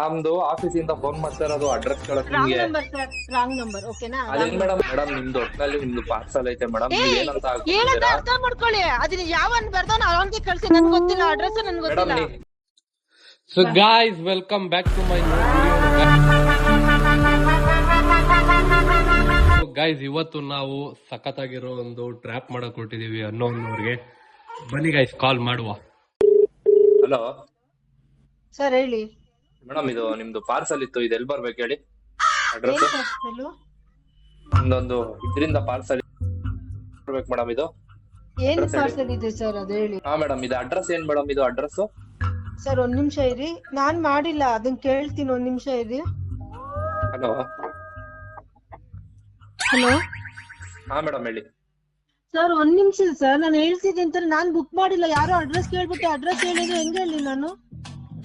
ನಮ್ದು ಆಫೀಸ್ ಇಂದ ಫೋನ್ ಮಾಡ್ತಾರ ಇರೋದು ಅಡ್ರೆಸ್ ಕೇಳಕ್ ನಿಮ್ಗೆ. ನಂಬರ್ ಸರ್ ರಾಂಗ್ ನಂಬರ್ ಓಕೆನಾ ಅದೇನ್ ಮೇಡಮ್ ಮೇಡಮ್ ನಿಮ್ದು ಒಟ್ನಲ್ಲಿ ನಿಮ್ದು ಪಾರ್ಸಲ್ ಐತೆ ಮೇಡಮ್ ಏನಂತ ಹೇಳದ ಅರ್ಥ ಮಾಡ್ಕೊಳ್ಳಿ. ಅದನ್ನ ಯಾವನ್ ಬರ್ದಾನ ಅವನ್ಗೆ ಕಳ್ಸಿ ನನ್ಗೆ ಗೊತ್ತಿಲ್ಲ ಅಡ್ರೆಸ್ ನನ್ಗೆ ಮೇಡಮ್ ಗೊತ್ತಿಲ್ಲ so guys welcome back to my guys ಇವತ್ತು ನಾವು ಸಖತ್ತಾಗಿರೋ ಒಂದು ಟ್ರ್ಯಾಪ್ ಮಾಡಕ್ ಹೊರಟಿದೀವಿ ಅನ್ನೋನ್ಗೆ ಬನ್ನಿ ಗಾಯ್ಸ್ ಕಾಲ್ ಮಾಡುವ. ಹಲೋ ಸರ್ ಹೇಳಿ. ಮೇಡಮ್ ಇದು ನಿಮ್ದು ಪಾರ್ಸಲ್ ಇತ್ತು ಇದು ಎಲ್ಲಿ ಬರ್ಬೇಕು ಹೇಳಿ? ಅಡ್ರೆಸ್ ಒಂದೊಂದು ಇದ್ರಿಂದ ಪಾರ್ಸಲ್ ಬರ್ಬೇಕು ಮೇಡಮ್ ಇದು. ಏನ್ ಪಾರ್ಸಲ್ ಇದೆ ಸರ್ ಅದು ಹೇಳಿ. ಹಾ ಮೇಡಮ್ ಇದು ಅಡ್ರೆಸ್ ಏನ್ ಮೇಡಮ್ ಇದು ಅಡ್ರೆಸ್ ಸರ್ ಒಂದ್ ನಿಮಿಷ ಇರಿ. ನಾನ್ ಮಾಡಿಲ್ಲ ಅದನ್ನ ಕೇಳ್ತೀನಿ ಒಂದ್ ನಿಮಿಷ ಇರಿ. ಹಲೋ ಹಲೋ ಹಾ ಮೇಡಮ್ ಹೇಳಿ. ಸರ್ ಒಂದ್ ನಿಮಿಷ ಸರ್ ನಾನು ಹೇಳ್ತಿದ್ದೆ ಅಂತ ನಾನ್ ಬುಕ್ ಮಾಡಿಲ್ಲ. ಯಾರೋ ಅಡ್ರೆಸ್ ಕೇಳ್ಬಿಟ್ಟು ಅಡ್ರೆಸ್ ಹೇಳಿದ್ರೆ ಹೆಂಗ್ ಹೇಳಿ ನಾನು?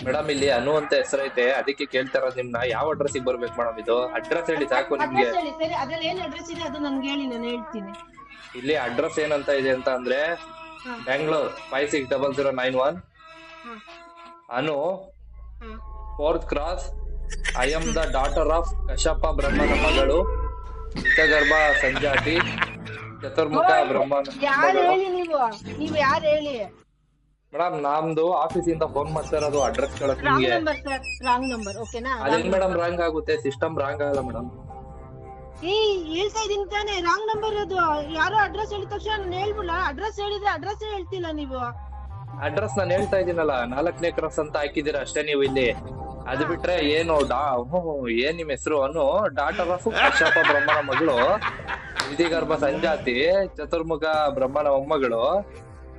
ಮೇಡಮ್ ಇಲ್ಲಿ ಅನು ಅಂತ ಹೆಸರೈತೆ ಅದಕ್ಕೆ ಕೇಳ್ತಾರ ನಿಮ್ನ. ಯಾವ ಅಡ್ರೆಸ್ ಬರ್ಬೇಕು ಮೇಡಮ್ ಇದು? ಅಡ್ರೆಸ್ ಹೇಳಿ ಸಾಕು ನಿಮ್ಗೆ. ಅಡ್ರೆಸ್ ಹೇಳಿ ಸರಿ. ಅದ್ರಲ್ಲಿ ಏನ್ ಅಡ್ರೆಸ್ ಇದೆ ಅದು ನನ್ಗೆ ಹೇಳಿ ನಾನು ಹೇಳ್ತೀನಿ. ಇಲ್ಲಿ ಅಡ್ರೆಸ್ ಏನಂತ ಇದೆ ಅಂತ ಅಂದ್ರೆ ಹಾ. Bangalore five six double zero nine one ಹಾ. ಅನು ಹಾ. Fourth cross I M the daughter of Kashappa ಬ್ರಹ್ಮನ ಮಗಳು ಗರ್ಭ ಸಂಜಾತಿ ಚತುರ್ಮುಖ ಬ್ರಹ್ಮ ಯಾರು ಹೇಳಿ ನೀವು? ನೀವು ಯಾರು ಹೇಳಿ? ಮೇಡಮ್ ನಮ್ದು ಆಫೀಸ್ ಇಂದ ಫೋನ್ ಮಾಡ್ತಾ ಇರೋದು ಅಡ್ರೆಸ್ ಕೇಳಕ್ ರಾಂಗ್ ನಿಮ್ಗೆ. ನಂಬರ್ ಸರ್ ರಾಂಗ್ ನಂಬರ್ ಓಕೆನಾ ಅದೇನ್ ಮೇಡಮ್ ರಾಂಗ್ ಆಗುತ್ತೆ? ಸಿಸ್ಟಮ್ ರಾಂಗ್ ಆಗಲ್ಲ ಮೇಡಮ್ ಏ ಹೇಳ್ತಾ ಇದೀನಿ ತಾನೇ ರಾಂಗ್ ನಂಬರ್ ಅದು. ಯಾರೋ ಅಡ್ರೆಸ್ ಹೇಳಿದ ತಕ್ಷಣ ನಾನು ಹೇಳ್ಬಿಡ ಅಡ್ರೆಸ್ ಹೇಳಿದ್ರೆ ಅಡ್ರೆಸ್ ಹೇಳ್ತಿಲ್ಲ ನೀವು. ಅಡ್ರೆಸ್ ನಾನು ಹೇಳ್ತಾ ಇದೀನಲ್ಲ ನಾಲ್ಕನೇ ಕ್ರಾಸ್ ಅಂತ ಹಾಕಿದೀರ ಅಷ್ಟೇ ನೀವು ಇಲ್ಲಿ. ಅದು ಬಿಟ್ರೆ ಏನು ಡಾ ಹ್ಞೂ, ಏನ್ ನಿಮ್ ಹೆಸರು? ಅನ್ನು ಡಾಟರ್ ಆಫ್ ಕಶ್ಯಪ ಬ್ರಹ್ಮನ ಮಗಳು ವಿಧಿಗರ್ಭ ಸಂಜಾತಿ ಚತುರ್ಮುಖ ಬ್ರಹ್ಮನ ಮೊಮ್ಮಗಳು.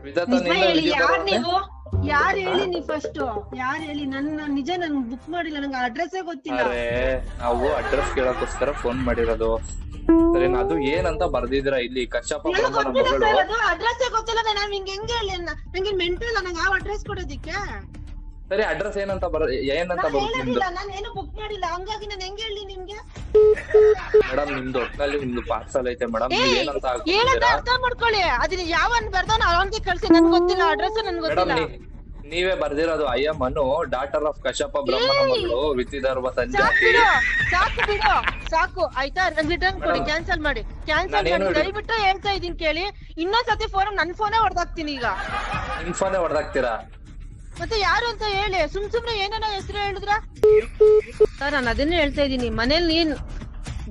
ನಿಜ ಹೇಳಿ ಯಾರ್ ನೀವು? ಯಾರು ಹೇಳಿ ನೀ ಫಸ್ಟ್ ಯಾರು ಹೇಳಿ? ನನ್ನ ನಿಜ ನನ್ ಬುಕ್ ಮಾಡಿಲ್ಲ ನಂಗೆ ಅಡ್ರೆಸ್ಸೇ ಗೊತ್ತಿಲ್ಲ. ಅರೆ ನಾವು ಅಡ್ರೆಸ್ ಕೇಳಕ್ಕೋಸ್ಕರ ಫೋನ್ ಮಾಡಿರೋದು. ಸರಿನಾ ಅದು ಏನಂತ ಬರ್ದಿದ್ರ ಇಲ್ಲಿ? ಕಶ್ಯಪ ಅಡ್ರೆಸ್ ಗೊತ್ತಿಲ್ಲ ಸರ್ ನಾನು ನಿಂಗೆ ಹೆಂಗೆ ಹೇಳಿ? ನಂಗೆ ನಂಗೆ ಮೆಂಟಲ್ ನಂಗೆ ಯಾವ ಅಡ್ರೆಸ್ ಕೊಡೋದಿಕ್ಕೆ? ಸರಿ ಅಡ್ರೆಸ್ ಏನಂತ ಬರ ಏನಂತ ಬರುತ್ತೆ ನಾನು ಏನು ಬುಕ್ ಮಾಡಿಲ್ಲ. ಹಂಗಾಗಿ ನಾನು ಹೆಂಗ್ ಹೇಳಿ ನಿಮ್ಗೆ? ಮೇಡಮ್ ನಿಮ್ದು ಒಟ್ನಲ್ಲಿ ನಿಮ್ದು ಪಾರ್ಸಲ್ ಐತೆ ಮೇಡಮ್. ನೀವ್ ಏನಂತ ಹೇಳದ ಅರ್ಥ ಮಾಡ್ಕೊಳ್ಳಿ. ಅದನ್ನ ಯಾವನ್ ಬರ್ದಾನ ಅವನ್ಗೆ ಕಳ್ಸಿ. ನನ್ಗೆ ಗೊತ್ತಿಲ್ಲ ಅಡ್ರೆಸ್ ನನ್ಗೆ ಮೇಡಮ್ ಗೊತ್ತಿಲ್ಲ ನೀವೇ ಬರ್ದಿರೋದು ಅನ್ನು ಡಾಟರ್ ಆಫ್ ಕಶ್ಯಪ ಬ್ರಹ್ಮನ ಮಗಳು ವಿಧಿಧರ್ಮ ಸಾಕು ಸಂಜಾತಿ ಬಿಡು ಸಾಕು ಬಿಡು ಸಾಕು. ಆಯ್ತಾ? ರಿಟರ್ನ್ ಕೊಡಿ ಕ್ಯಾನ್ಸಲ್ ಮಾಡಿ. ಕ್ಯಾನ್ಸಲ್ ನಾನೇನು ಮಾಡಿ. ಹೇಳಿ- ದಯವಿಟ್ಟು ಹೇಳ್ತಾ ಇದೀನಿ ಕೇಳಿ. ಇನ್ನೊಂದ್ಸತಿ ಫೋನ್ ನನ್ ಫೋನೇ ಹೊಡೆದಾಕ್ತೀನಿ ಈಗ. ನಿಮ್ ಫೋನೇ ಹೊಡೆದಾಕ್ತೀರಾ? ಮತ್ತೆ ಯಾರು ಅಂತ ಹೇಳಿ? ಸುಮ್ ಸುಮ್ನೆ ಏನೇನೋ ಹೆಸರು ಹೇಳಿದ್ರ? ಸರ್ ನಾನು ಅದನ್ನೇ ಹೇಳ್ತಾ ಇದೀನಿ ಮನೇಲಿ ನೀನ್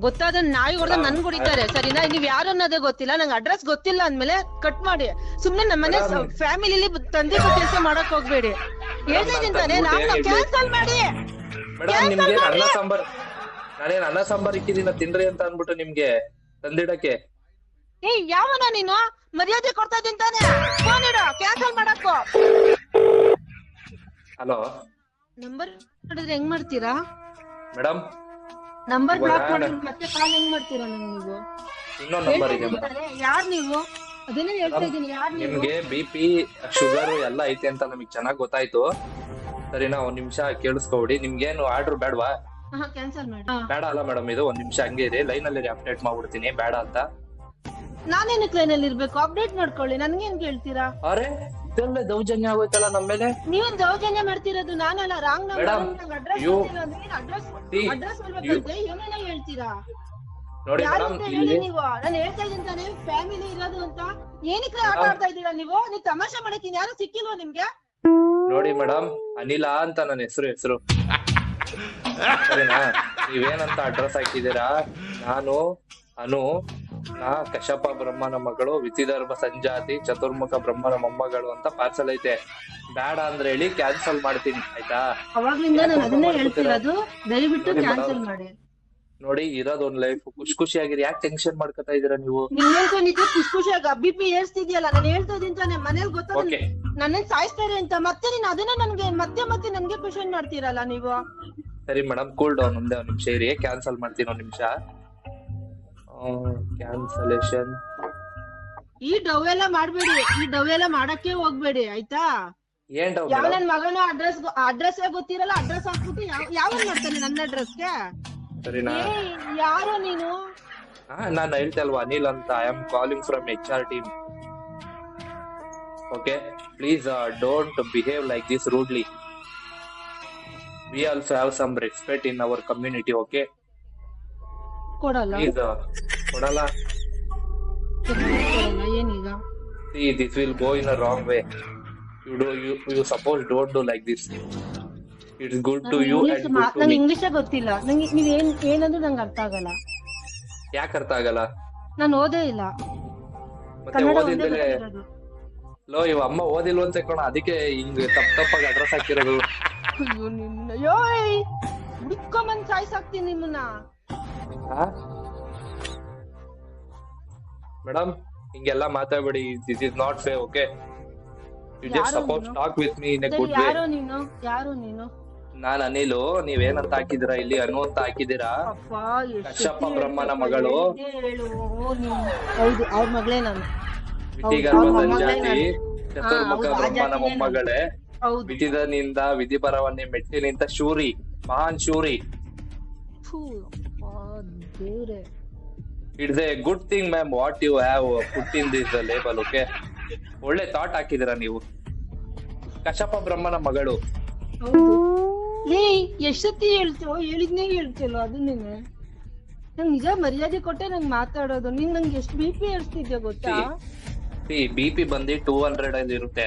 ಗೊತ್ತಾದ ನಾಯಿ ಹೊಡೆದ ನನ್ ಹೊಡಿತಾರೆ ಸರಿನಾ? ನೀವ್ ಯಾರು ಅನ್ನೋದೇ ಗೊತ್ತಿಲ್ಲ. ನಂಗೆ ಅಡ್ರೆಸ್ ಗೊತ್ತಿಲ್ಲ ಅಂದ್ಮೇಲೆ ಕಟ್ ಮಾಡಿ. ಸುಮ್ನೆ ನಮ್ಮ ಮನೆ. ಫ್ಯಾಮಿಲಿಲಿ ತಂದೆ ಕೆಲಸ ಮಾಡಕ್ ಹೋಗ್ಬೇಡಿ. ಹೇಳ್ತಾ ಇದೀನಿ ತಾನೇ. ನಾನು ಕ್ಯಾನ್ಸಲ್ ಮಾಡಿ. ಮೇಡಮ್ Cancel ನಿಮ್ಗೆ ಅನ್ನ ಸಾಂಬಾರ್ ನಾನೇನ್ ಅನ್ನ ಸಾಂಬಾರ್ ಇಕ್ಕಿದೀನ ತಿನ್ರಿ ಅಂತ ಅನ್ಬಿಟ್ಟು ನಿಮ್ಗೆ ತಂದಿಡಕ್ಕೆ. ಏ ಯಾವನ ನೀನು? ಮರ್ಯಾದೆ ಕೊಡ್ತಾ ಇದ್ದೀನಿ ತಾನೇ. ಫೋನ್ ಇಡು. ಕ್ಯಾನ್ಸಲ್ ಮಾಡಕ್ಕೋ. ಹಲೋ. ನಂಬರ್ ಮಾಡಿದ್ರೆ ಹೆಂಗ್ ಮಾಡ್ತೀರಾ? ಮೇಡಮ್ ನಂಬರ್ ಬ್ಲಾಕ್ ಮಾಡಿದ್ರೆ ಮತ್ತೆ ಕಾಲ್ ಹೆಂಗ್ ಮಾಡ್ತೀರಾ ನೀವು? ಇನ್ನೊಂದ್ ನಂಬರ್ ಇದೆ ಯಾರು ನೀವು? ಅದನ್ನೇ ಹೇಳ್ತಾ ಇದೀನಿ ಯಾರ್ ನಿಮ್ಗೆ ಬಿ ಪಿ ಶುಗರ್ ಎಲ್ಲ ಐತೆ ಅಂತ ನಮಗ್ ಚೆನ್ನಾಗಿ ಗೊತ್ತಾಯ್ತು. ಸರಿನಾ ಒಂದ್ ನಿಮಿಷ ಕೇಳಿಸ್ಕೊಬಿಡಿ. ನಿಮ್ಗೇನು ಆರ್ಡರ್ ಬೇಡವಾ? ಕ್ಯಾನ್ಸಲ್ ಮಾಡಿ. ಬೇಡ ಅಲ್ಲ ಮೇಡಮ್ ಇದು ಒಂದ್ ನಿಮಿಷ ಹಂಗೆ ಇದೆ. ಲೈನ್ ಅಲ್ಲಿ ಅಪ್ಡೇಟ್ ಮಾಡ್ಬಿಡ್ತೀನಿ. ಬೇಡ ಅಂತ. ನಾನೇನಕ್ಕೆ ಲೈನ್ ಅಲ್ಲಿ ಇರ್ಬೇಕು? ಅಪ್ಡೇಟ್ ಮಾಡ್ಕೊಳ್ಳಿ. ನನ್ಗೇನ್ ಕೇಳ್ತೀರಾ? ಅರೆ ಇದೆಲ್ಲ ದೌರ್ಜನ್ಯ ಆಗೋಯ್ತಲ್ಲ ನಮ್ಮ ಮೇಲೆ? ನೀವ್ ದೌರ್ಜನ್ಯ ಮಾಡ್ತಿರೋದು? ನಾನಲ್ಲ wrong number address you- address See, address ಹೇಳ್ತೀರಾ? ನೋಡಿ ಯಾರು ಮೇಡಮ್ ಅಂತ ಇಲ್ಲಿ ನೀವು? ನಾನು ಹೇಳ್ತಾ ಇದ್ದೀನಿ ತಾನೇ ಫ್ಯಾಮಿಲಿ ಇರೋದು ಅಂತ. ಏನಕ್ಕೆ ಆಟ ಆಡ್ತಾ ಇದ್ದೀರಾ ನೀವು? ನೀವು ತಮಾಷೆ ಮಾಡಕ್ಕೆ ಯಾರು ಸಿಕ್ಕಿಲ್ವಾ ನಿಮ್ಗೆ? ನೋಡಿ ಮೇಡಮ್ ಅನಿಲ ಅಂತ ನನ್ನ ಹೆಸರು ಹೆಸರು. ಸರಿನಾ? ನೀವೇನಂತ ಅಡ್ರೆಸ್ ಹಾಕಿದೀರಾ ನಾನು ಅನು ನಾ ಕಶ್ಯಪ ಬ್ರಹ್ಮನ ಮಗಳು ವಿತಿಧರ್ಮ ಸಂಜಾತಿ ಚತುರ್ಮುಖ ಬ್ರಹ್ಮನ ಮೊಮ್ಮಗಳು ಅಂತ ಪಾರ್ಸಲ್ ಐತೆ. ಬೇಡ ಅಂದ್ರೆ ಹೇಳಿ ಕ್ಯಾನ್ಸಲ್ ಮಾಡ್ತೀನಿ ಆಯ್ತಾ? ಅವಾಗ್ಲಿಂದ ನಾನು ಅದನ್ನೇ ಹೇಳ್ತಿರೋದು ದಯವಿಟ್ಟು. ಕ್ಯಾನ್ಸಲ್ ಮಾಡಿ. ನೋಡಿ ಇರೋದ್ ಒಂದ್ ಲೈಫ್ ಖುಷಿ ಖುಷಿಯಾಗಿರಿ. ಯಾಕೆ ಟೆನ್ಷನ್ ಮಾಡ್ಕೊತಾ ಇದೀರ ನೀವು? ಹೇಳ್ಕೊಂಡಿದ್ದೆ ಖುಷಿ ಖುಷಿಯಾಗ ಬಿ ಪಿ ಏರ್ಸ್ತಿದ್ಯಲ್ಲ ನಾನು ಹೇಳ್ತಾ ಇದೀನಿ ತಾನೆ ಮನೇಲಿ ಗೊತ್ತಾಗ ನನ್ನ ಸಾಯಿಸ್ತಾರೆ ಅಂತ. ಮತ್ತೆ ನೀನ್ ಅದನ್ನ ನನ್ಗೆ ಮತ್ತೆ ಮತ್ತೆ ನನ್ಗೆ ಕ್ವಶನ್ ಮಾಡ್ತೀರಲ್ಲ ನೀವು? ಸರಿ ಮೇಡಮ್ ಕೂಲ್ ಡೌನ್ ಒಂದೇ ಒಂದ್ ನಿಮಿಷ ಇರಿ. ಕ್ಯಾನ್ಸಲ್ ಮಾಡ್ತೀನಿ ಒಂದ್ ನಿಮಿಷ. ಕ್ಯಾನ್ಸಲೇಷನ್ ಈ ಡವ್ ಎಲ್ಲ ಮಾಡ್ಬೇಡಿ ಈ ಡವ್ ಎಲ್ಲ ಮಾಡಕ್ಕೆ ಹೋಗ್ಬೇಡಿ ಆಯ್ತಾ? ಏನ್ ಡವ್ ಯಾವ ನನ್ ಮಗನ ಅಡ್ರೆಸ್ ಅಡ್ರೆಸ್ ಗೊತ್ತಿರಲ್ಲ ಅಡ್ರೆಸ್ ಹಾಕ್ಬಿಟ್ಟು ಯಾವ ಯಾವ ಮಾಡ್ತಾನೆ ನನ್ನ ಅಡ್ರೆಸ್ಗೆ ಸರಿನಾ ಯಾರು ನೀನು? ನಾನು ಹೇಳ್ತಾ ಅಲ್ವಾ ಅನಿಲ್ ಅಂತ I am calling from H R team okay please don't behave like this rudely we also have some respect in our community okay ಕೊಡಲ್ಲ? ಕೊಡಲ್ಲ. ಕೊಡಲ್ಲ ಏನೀಗ? See, this will go in a wrong way. You do you you suppose don't do like this. It's good to you English and good to me. ಇಂಗ್ಲಿಷೇ ಗೊತ್ತಿಲ್ಲ. ನಂಗೆ ನೀವು ಏನ್ ಏನಂದ್ರೆ ನಂಗೆ ಅರ್ಥ ಆಗಲ್ಲ. ಯಾಕೆ ಅರ್ಥ ಆಗಲ್ಲ? ನಾನು ಓದೇ ಇಲ್ಲ. ಮತ್ತೆ ಗೊತ್ತಿರೋದು. ಲೋ ಇವ ಅಮ್ಮ ಓದಿಲ್ವ ಅಂತ ಕಣ ಅದಕ್ಕೆ ಹಿಂಗ್ ತಪ್ಪ ತಪ್ಪಾಗಿ ಅಡ್ರೆಸ್ ಹಾಕಿರೋದು. ಅಯ್ಯೋ ನಿನ್ನ ಅಯ್ಯೋ ಹುಡ್ಕೊಂಬಂದ್ ಸಾಯ್ಸಾಕ್ತೀನಿ ನಿಮ್ಮನ್ನ. ಮೇಡಮ್ ಹಿಂಗೆಲ್ಲ ಮಾತಾಡ್ಬೇಡಿ. This is not fair okay you just support suppose? Talk with me in a good way ಯಾರು ನೀನು? ಯಾರು ನೀನು? ನಾನ್ ಅನಿಲು ನೀವೇನಂತ ಹಾಕಿದಿರಾ ಇಲ್ಲಿ? ಅನು ಅಂತ ಹಾಕಿದಿರಾ ಕಶ್ಯಪ ಬ್ರಹ್ಮನ ಮಗಳು. ಹೌದು ಅವ್ರ ಮಗಳೇ ನಾನು. ವಿಧಿಗರ್ಭ ಜಾತಿ ಚತುರ್ಮುಖ ಬ್ರಹ್ಮನ ಮೊಮ್ಮಗಳೇ. ಹೌದು. ವಿಧಿದನಿಂದ ವಿಧಿಪರವನ್ನೇ ಮೆಟ್ಟಿನಿಂದ ಶೂರಿ ಮಹಾನ್ ಶೂರಿ. ದೇವ್ರೆ it's a good thing ma'am what you have put in this label okay ಒಳ್ಳೆ ಥಾಟ್ ಹಾಕಿದಿರ ನೀವು. ಕಶಪ ಬ್ರಹ್ಮನ ಮಗಳು. ಲೇ ಎಷ್ಟೊತ್ತಿ ಹೇಳ್ತೀವೋ ಹೇಳಿದ್ನೇ ಅದು ಅದನ್ನೇನೆ ನಂಗೆ ನಿಜ ಮರ್ಯಾದೆ ಕೊಟ್ಟೆ ನಂಗ್ ಮಾತಾಡೋದು. ನೀನ್ ನಂಗೆ ಎಷ್ಟು ಬಿ ಪಿ ಏರ್ಸ್ತಿದ್ಯಾ ಗೊತ್ತಾ? ಸಿ ಬಿ ಪಿ ಬಂದು ಟೂ ಹಂಡ್ರೆಡ್ ಅಲ್ಲಿ ಇರುತ್ತೆ.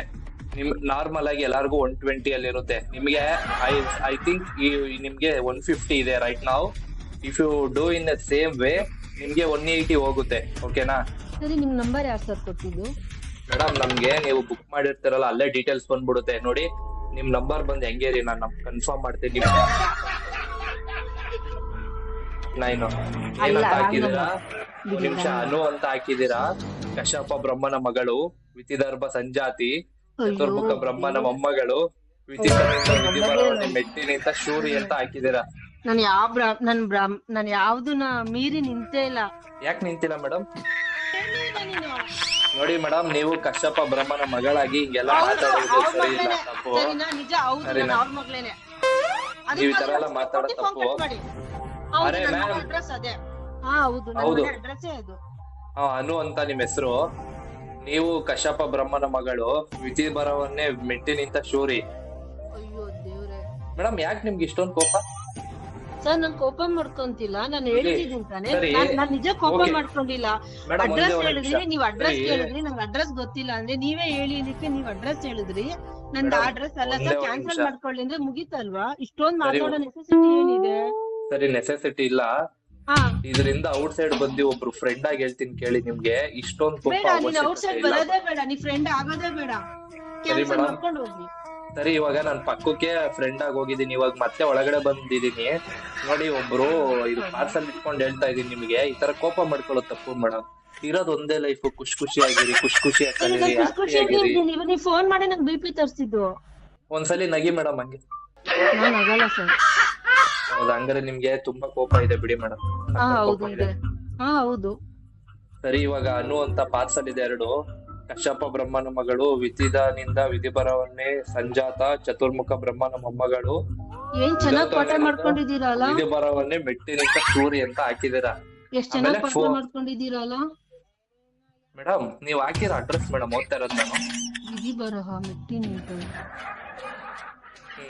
ನಿಮ್ ನಾರ್ಮಲ್ ಆಗಿ ಎಲ್ಲಾರ್ಗು ಒನ್ ಟ್ವೆಂಟಿ ಅಲ್ಲಿ ಇರುತ್ತೆ. ನಿಮ್ಗೆ ಐ ಐ ಥಿಂಕ್ ನಿಮ್ಗೆ ಒನ್ ಫಿಫ್ಟಿ ಇದೆ ರೈಟ್ ನಾವು if you do in the same way ನಿಮ್ಗೆ ಒನ್ ಏಯ್ಟಿ ಹೋಗುತ್ತೆ. ಓಕೆನಾ ಸರಿ ನಿಮ್ ನಂಬರ್ ಯಾರು ಸರ್ ಕೊಟ್ಟಿದ್ದು? ಮೇಡಮ್ ನಮ್ಗೆ ನೀವು ಬುಕ್ ಮಾಡಿರ್ತೀರಲ್ಲ ಅಲ್ಲೇ ಡೀಟೇಲ್ಸ್ ಬಂದ್ಬಿಡುತ್ತೆ. ನೋಡಿ ನಿಮ್ ನಂಬರ್ ಬಂದ್ ಹೆಂಗೆ ರೀ? ನಾನು ಕನ್ಫರ್ಮ್ ಮಾಡ್ತೀನಿ. ನೈನು ಏನಂತ ಹಾಕಿದೀರಾ number. ಒಂದ್ ನಿಮಿಷ ಅನು ಅಂತ ಹಾಕಿದೀರಾ ಕಶ್ಯಪ ಬ್ರಹ್ಮನ ಮಗಳು ವಿತಿದರ್ಭ ಸಂಜಾತಿ ಚತುರ್ಮುಖ ಬ್ರಹ್ಮನ ಮೊಮ್ಮಗಳು ವಿಧಿತ ಮೆಟ್ಟಿನಿಂದ ಮೆಟ್ಟಿ ಶೂರಿ ಅಂತ ಹಾಕಿದೀರಾ ನಾನು ಯಾವ ಬ್ರಾ ನನ್ ಬ್ರಾಹ್ಮ್ ನಾನು ಯಾವ್ದನ್ನ ಮೀರಿ ನಿಂತೇ ಇಲ್ಲ. ಯಾಕೆ ನಿಂತಿಲ್ಲ ಮೇಡಮ್ ನೋಡಿ ಮೇಡಮ್ ನೀವು ಕಶ್ಯಪ ಬ್ರಹ್ಮನ ಮಗಳಾಗಿ ಹಿಂಗೆಲ್ಲ ಮಾತಾಡೋದು ಸರಿ ಇಲ್ಲ ತಪ್ಪು. ಸರಿನಾ? ನಿಜ ಹೌದು ಸರಿನಾ? ನಾನು ಅವ್ರ ಮಗಳೇನೆ. ನೀವು ಈ ತರ ಎಲ್ಲ ಮಾತಾಡೋ ತಪ್ಪು. ಅರೆ ma'am. ಅಡ್ರೆಸ್ ಅದೇ. ಹಾ ಹೌದು ಹೌದು. ನನ್ನ ಅಡ್ರೆಸ್ಸೇ ಅದು. ಆ, ಅನು ಅಂತ ನಿಮ್ ಹೆಸರು. ನೀವು ಕಶ್ಯಪ ಬ್ರಹ್ಮನ ಮಗಳು ವಿಧಿಬರವನ್ನೇ ಮೆಟ್ಟಿ ನಿಂತ ಶೂರಿ. ಅಯ್ಯೋ ದೇವ್ರೆ. ಮೇಡಮ್ ಯಾಕೆ ನಿಮ್ಗೆ ಇಷ್ಟೊಂದು ಕೋಪ? ಸರ್ ನಾನ್ ಕೋಪ ಮಾಡ್ಕೊಂತಿಲ್ಲ. ನಾನು ಹೇಳ್ತಿದ್ದೀನಿ ತಾನೆ. ನಾನ್ ನಿಜ ಕೋಪ ಮಾಡ್ಕೊಂಡಿಲ್ಲ. ಅಡ್ರೆಸ್ ಹೇಳಿದ್ರಿ ನೀವ್ ಅಡ್ರೆಸ್ ಹೇಳಿದ್ರಿ ನಂಗೆ ಅಡ್ರೆಸ್ ಗೊತ್ತಿಲ್ಲ ಅಂದ್ರೆ ನೀವೇ ಹೇಳಿ ಇದಕ್ಕೆ ನೀವ್ ಅಡ್ರೆಸ್ ಹೇಳಿದ್ರಿ. ನಂದು Madam, ಅಡ್ರೆಸ್ ಅಲ್ಲ ಸರ್ ಕ್ಯಾನ್ಸಲ್ ಮಾಡ್ಕೊಳ್ಳಿ ಅಂದ್ರೆ ಮುಗಿತಲ್ವಾ? ಇಷ್ಟೊಂದ್. ಮಾತಾಡೋ ನೆಸೆಸಿಟಿ ಏನಿದೆ? ಸರಿ ನೆಸೆಸಿಟಿ ಇಲ್ಲ. ಇದರಿಂದ ಔಟ್ ಸೈಡ್ ಬಂದು ಒಬ್ರು ಫ್ರೆಂಡ್ ಆಗಿ ಹೇಳ್ತೀನಿ ಕೇಳಿ ನಿಮ್ಗೆ. ಇಷ್ಟೊಂದು ಕೋಪ ಬೇಡ ನೀನ್ ಔಟ್ ಸೈಡ್ ಬರೋದೇ ಬೇಡ ನೀ ಫ್ರೆಂಡ್ ಆಗೋದೇ ಬೇಡ. ಕ್ಯಾನ್ಸಲ್. ಮಾಡ್ಕೊಂಡು ಹೋಗಿ ಸರಿ ಇವಾಗ ನಾನ್ ಪಕ್ಕಕ್ಕೆ ಫ್ರೆಂಡ್ ಆಗಿ ಹೋಗಿದ್ದೀನಿ. ಇವಾಗ ಮತ್ತೆ ಒಳಗಡೆ ಬಂದಿದ್ದೀನಿ. ನೋಡಿ ಒಬ್ರು ಇದು ಪಾರ್ಸಲ್ ಇಟ್ಕೊಂಡು ಹೇಳ್ತಾ ಇದೀನಿ ನಿಮ್ಗೆ. ಈ ತರ ಕೋಪ ಮಾಡ್ಕೊಳ್ಳೋದು ತಪ್ಪು ಮೇಡಮ್ ಇರೋದ್ ಒಂದೇ ಲೈಫ್ ಖುಷಿ ಖುಷಿಯಾಗಿರಿ ಖುಷಿ ಖುಷಿಯಾಗಿ ಖುಷ್ ಕಲೀರಿ ಖುಷಿ ಆಗಿರಿ. ಫೋನ್ ಮಾಡಿ ನಂಗೆ ಬಿಪಿ ತರಿಸಿದ್ದು. ಒಂದ್ಸಲಿ ನಗಿ ಮೇಡಮ್ ಹಂಗೆ. ನಾನು ಆಗಲ್ಲ ಸರ್. ಹೌದಾ ಹಂಗಾರೆ ನಿಮ್ಗೆ ತುಂಬಾ ಕೋಪ ಇದೆ ಬಿಡಿ ಮೇಡಮ್ ಹಾ ಹೌದು ಇದೆ. ಹಾ ಹೌದು. ಸರಿ ಇವಾಗ ಅನು ಅಂತ ಪಾರ್ಸಲ್ ಇದೆ ಎರಡು. ಕಶ್ಯಪ ಬ್ರಹ್ಮನ ಮಗಳು ವಿಧಿದನಿಂದ ವಿಧಿಬರವನ್ನೇ ಸಂಜಾತ ಚತುರ್ಮುಖ ಬ್ರಹ್ಮನ ಮೊಮ್ಮಗಳು. ಏನ್ ಚೆನ್ನಾಗ್ ಪಾಠ ಮಾಡ್ಕೊಂಡಿದ್ದೀರಲ್ಲ? ವಿಧಿಬರವನ್ನೇ ಮೆಟ್ಟಿ ನಿಂತ ಸೂರಿ ಅಂತ ಹಾಕಿದೀರ ಎಷ್ಟ್ ಚೆನ್ನಾಗ್ ಪಾಠ ಮಾಡ್ಕೊಂಡಿದ್ದೀರಲ್ಲ? ಮೇಡಮ್ ನೀವ್ ಹಾಕಿರೋ ಅಡ್ರೆಸ್ ಮೇಡಮ್ ಓದ್ತಾ ಇರೋದ್ ನಾನು. ವಿಧಿ ಬರಹ ಮೆಟ್ಟಿ ನಿಂತು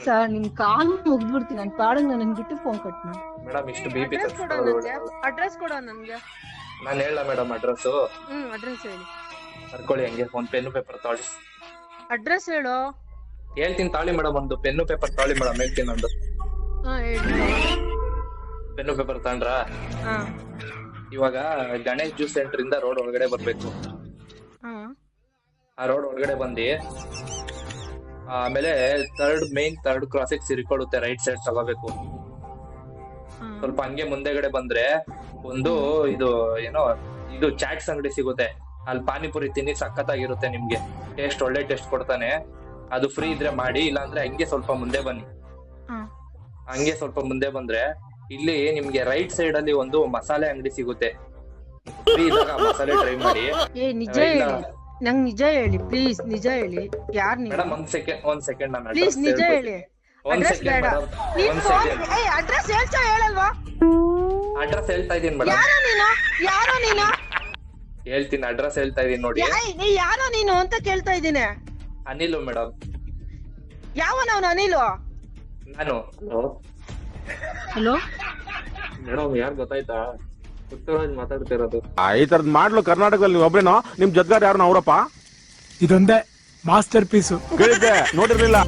ಸರ್ ನಿಮ್ ಕಾಲ್ ಮುಗ್ದ್ಬಿಡ್ತೀನಿ ನನ್ ಪಾಡಂಗ್ ನನ್ ಬಿಟ್ಟು ಫೋನ್ ಕಟ್ ಮಾಡಿ ಮೇಡಮ್ ಇಷ್ಟು ಬಿ ಪಿ ಅಡ್ರೆಸ್ ಕೊಡೋ ನನ್ಗೆ ನಾನು ಹೇಳ ಮೇಡಮ್ ಅಡ್ರೆಸ್ ಹ್ಮ್ ಅಡ್ರೆಸ್ ಹೇಳಿ. ಬರ್ಕೊಳ್ಳಿ ಹಂಗೆ ಒಂದ್ ಪೆನ್ನು ಪೇಪರ್ ತಾಳಿ. ಅಡ್ರೆಸ್ ಹೇಳು. ಹೇಳ್ತೀನಿ ತಾಳಿ ಮೇಡಮ್ ಒಂದು ಪೆನ್ನು ಪೇಪರ್ ತಾಳಿ ಮೇಡಮ್ ಹೇಳ್ತೀನಿ ಒಂದು. ಹಾ ಹೇಳಿ. ಪೆನ್ನು ಪೇಪರ್ ತಗೊಂಡ್ರ ಹಾ. ಇವಾಗ ಗಣೇಶ್ ಜ್ಯೂಸ್ ಸೆಂಟರ್ ಇಂದ ರೋಡ್ ಒಳಗಡೆ ಬರ್ಬೇಕು. ಹಾ. ಆ ರೋಡ್ ಒಳಗಡೆ ಬಂದು ಆಮೇಲೆ ಥರ್ಡ್ ಮೇನ್ ಥರ್ಡ್ ಕ್ರಾಸಿಗೆ ಸಿರಿಕೊಳ್ಳುತ್ತೆ ರೈಟ್ ಸೈಡ್ ತಗೋಬೇಕು. ಸ್ವಲ್ಪ ಹಂಗೆ ಮುಂದೆಗಡೆ ಬಂದ್ರೆ ಒಂದು ಇದು ಏನೋ ಇದು ಚಾಟ್ಸ್ ಅಂಗಡಿ ಸಿಗುತ್ತೆ. ಅಲ್ಲಿ ಪಾನಿಪುರಿ ತಿನ್ನಿ ಸಖತ್ತಾಗಿರುತ್ತೆ ನಿಮ್ಗೆ. ಟೇಸ್ಟ್ ಒಳ್ಳೆ ಟೇಸ್ಟ್ ಕೊಡ್ತಾನೆ. ಅದು ಫ್ರೀ ಇದ್ರೆ ಮಾಡಿ ಇಲ್ಲಾಂದ್ರೆ ಹಂಗೆ ಸ್ವಲ್ಪ ಮುಂದೆ ಬನ್ನಿ. ಹಂಗೆ ಸ್ವಲ್ಪ ಮುಂದೆ ಬಂದ್ರೆ ಇಲ್ಲಿ ನಿಮ್ಗೆ ರೈಟ್ ಸೈಡ್ ಅಲ್ಲಿ ಒಂದು ಮಸಾಲೆ ಅಂಗಡಿ ಸಿಗುತ್ತೆ. ಫ್ರೀ ಇದ್ದಾಗ ಆ ಮಸಾಲೆ ಟ್ರೈ ಮಾಡಿ. ಏ ನಿಜ ಹೇಳಿ. ನಂಗ್ ನಿಜ ಹೇಳಿ ಪ್ಲೀಸ್ ನಿಜ ಹೇಳಿ. ಯಾರ್ ನೀವು? ಮೇಡಮ್ ಒಂದ್ ಸೆಕೆಂಡ್ ಒಂದ್ ಸೆಕೆಂಡ್ ನಾನು ಪ್ಲೀಸ್ ನಿಜ ಹೇಳಿ. ಒಂದ್ ಅಡ್ರೆಸ್ ಬೇಡ. ಮೇಡಮ್ ನೀನ್ ಒಂದ್ ಫೋನ್ ಸೆಕೆಂಡ್ ಏ ಅಡ್ರೆಸ್ ಹೇಳ್ತಾ ಹೇಳಲ್ವಾ? ಅಡ್ರೆಸ್ ಹೇಳ್ತಾ ಇದೀನಿ ಮೇಡಮ್ ಯಾರೋ ನೀನು? ಯಾರೋ ನೀನು? ಹೇಳ್ತೀನಿ ಅಡ್ರೆಸ್ ಹೇಳ್ತಾ ಇದೀನಿ ನೋಡಿ. ಯಾರೋ ನೀನು ಅಂತ ಕೇಳ್ತಾ ಇದ್ದೀನಿ. ಅನಿಲು ಮೇಡಮ್ ಯಾವನವನು ಅನಿಲು? ನಾನು. ಹಲೋ? ಮೇಡಮ್ ಯಾರು ಗೊತ್ತಾಯ್ತಾ? ಪುಟ್ಟರಾಜ್ ಮಾತಾಡ್ತಿರೋದು ಆ, ಈ ತರದ್ ಮಾಡ್ಲು ಕರ್ನಾಟಕದಲ್ಲಿ ನೀವು ಒಬ್ರೇನೋ? ನಿಮ್ ಜದ್ಗಾರ್ ಯಾರು ಅವರಪ್ಪ? ಇದೊಂದೇ ಮಾಸ್ಟರ್ ಪೀಸು. ಕೇಳಿದ್ದೆ ನೋಡಿರ್ಲಿಲ್ಲ.